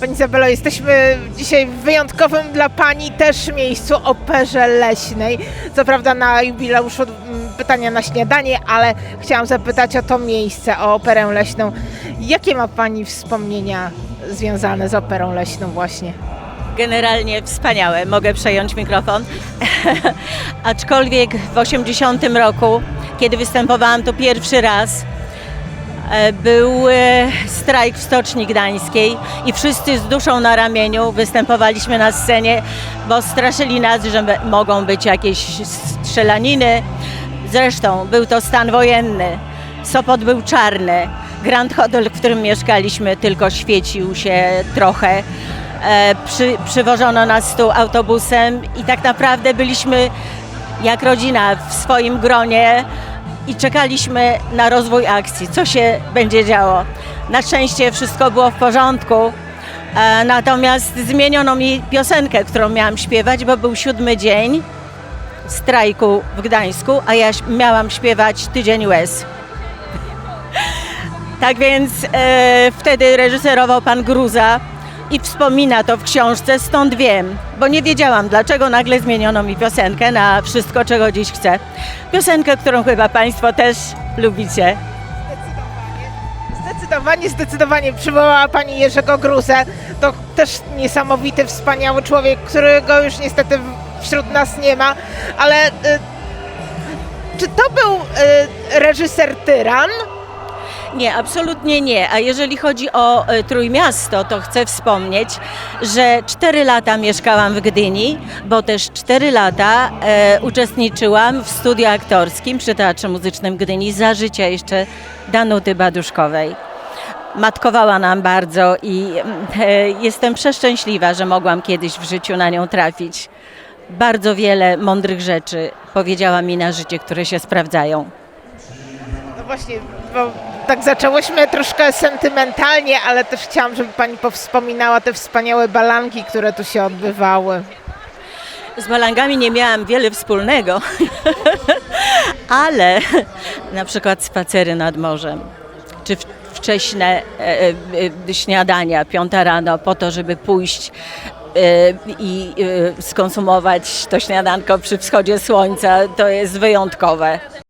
Pani Izabelo, jesteśmy dzisiaj w wyjątkowym dla Pani też miejscu, Operze Leśnej. Co prawda na jubileuszu mm, pytania na śniadanie, ale chciałam zapytać o to miejsce, o Operę Leśną. Jakie ma Pani wspomnienia związane z Operą Leśną właśnie? Generalnie wspaniałe, mogę przejąć mikrofon. Aczkolwiek w 80 roku, kiedy występowałam tu pierwszy raz, był e, strajk w Stoczni Gdańskiej i wszyscy z duszą na ramieniu występowaliśmy na scenie, bo straszyli nas, że mogą być jakieś strzelaniny. Zresztą był to stan wojenny. Sopot był czarny. Grand Hotel, w którym mieszkaliśmy, tylko świecił się trochę. E, przy, przywożono nas tu autobusem i tak naprawdę byliśmy jak rodzina w swoim gronie i czekaliśmy na rozwój akcji, co się będzie działo. Na szczęście wszystko było w porządku, e, natomiast zmieniono mi piosenkę, którą miałam śpiewać, bo był siódmy dzień strajku w Gdańsku, a ja miałam śpiewać Tydzień łez. Tak więc e, wtedy reżyserował pan Gruza i wspomina to w książce, stąd wiem, bo nie wiedziałam, dlaczego nagle zmieniono mi piosenkę na Wszystko, czego dziś chcę. Piosenkę, którą chyba państwo też lubicie. Zdecydowanie, zdecydowanie przywołała Pani Jerzego Gruzę. To też niesamowity, wspaniały człowiek, którego już niestety wśród nas nie ma, ale y, czy to był y, reżyser tyran? Nie, absolutnie nie. A jeżeli chodzi o e, Trójmiasto, to chcę wspomnieć, że 4 lata mieszkałam w Gdyni, bo też 4 lata e, uczestniczyłam w studiu aktorskim przy Teatrze Muzycznym Gdyni za życia jeszcze Danuty Baduszkowej. Matkowała nam bardzo i mm, e, jestem przeszczęśliwa, że mogłam kiedyś w życiu na nią trafić. Bardzo wiele mądrych rzeczy powiedziała mi na życie, które się sprawdzają. No właśnie, bo tak zaczęłyśmy troszkę sentymentalnie, ale też chciałam, żeby Pani powspominała te wspaniałe balanki, które tu się odbywały. Z balangami nie miałam wiele wspólnego, ale na przykład spacery nad morzem, czy wcześne e, e, śniadania, piąta rano, po to, żeby pójść e, i e, skonsumować to śniadanko przy wschodzie słońca, to jest wyjątkowe.